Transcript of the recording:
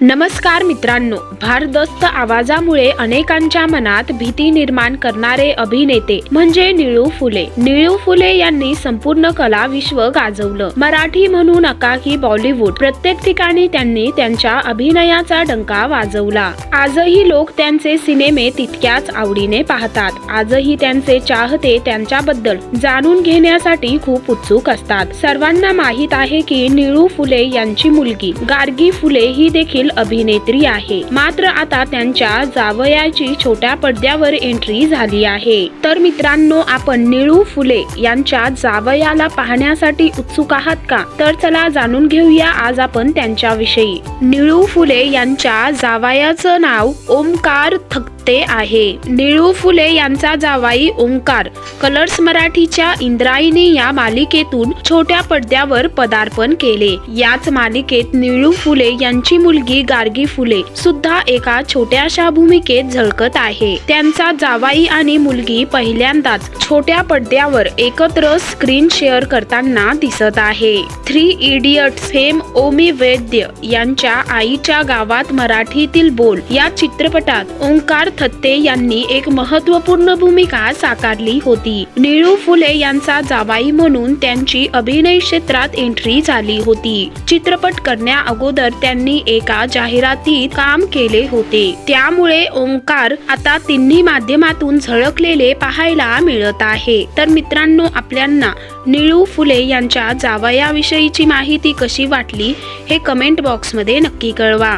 नमस्कार मित्रांनो भारदस्त आवाजामुळे अनेकांच्या मनात भीती निर्माण करणारे अभिनेते म्हणजे निळू फुले. निळू फुले यांनी संपूर्ण कला विश्व गाजवलं. मराठी म्हणू नका की बॉलिवूड. प्रत्येक ठिकाणी त्यांनी त्यांच्या अभिनयाचा डंका वाजवला. आजही लोक त्यांचे सिनेमे तितक्याच आवडीने पाहतात. आजही त्यांचे चाहते त्यांच्याबद्दल जाणून घेण्यासाठी खूप उत्सुक असतात. सर्वांना माहीत आहे की निळू फुले यांची मुलगी गार्गी फुले ही देखील अभिनेत्री आहे. मात्र आता त्यांच्या जावयाची छोट्या पडद्यावर एंट्री झाली आहे. तर मित्रांनो आपण निळू फुले यांच्या जावयाला पाहण्यासाठी उत्सुक आहात का? तर चला जाणून घेऊया आज आपण त्यांच्याविषयी. निळू फुले यांच्या जावयाचं नाव ओमकार ते आहे. निळू फुले यांचा जावाई ओंकार. कलर्स मराठीच्या इंद्रायणी या मालिकेतून छोट्या पडद्यावर पदार्पण केले. याच मालिकेत निळू फुले यांची मुलगी गार्गी फुले सुद्धा एका छोट्याशा भूमिकेत झळकत आहे. त्यांचा जावाई आणि मुलगी पहिल्यांदाच छोट्या पडद्यावर एकत्र स्क्रीन शेअर करताना दिसत आहे. Three Idiots fame Omi Vaidya यांच्या आईच्या गावात मराठीतील बोल या चित्रपटात ओंकार थत्ते यांनी एक महत्त्वपूर्ण भूमिका साकारली होती. निळू फुले यांचा जावाई म्हणून त्यांची अभिनय क्षेत्रात एंट्री झाली होती. चित्रपट करण्या अगोदर त्यांनी एका जाहिरातीत काम केले होते. त्यामुळे ओंकार आता तिन्ही माध्यमातून झळकलेले पाहायला मिळत आहे. तर मित्रांनो आपल्यांना निळू फुले यांच्या जावयाविषयीची माहिती कशी वाटली हे कमेंट बॉक्समध्ये नक्की कळवा.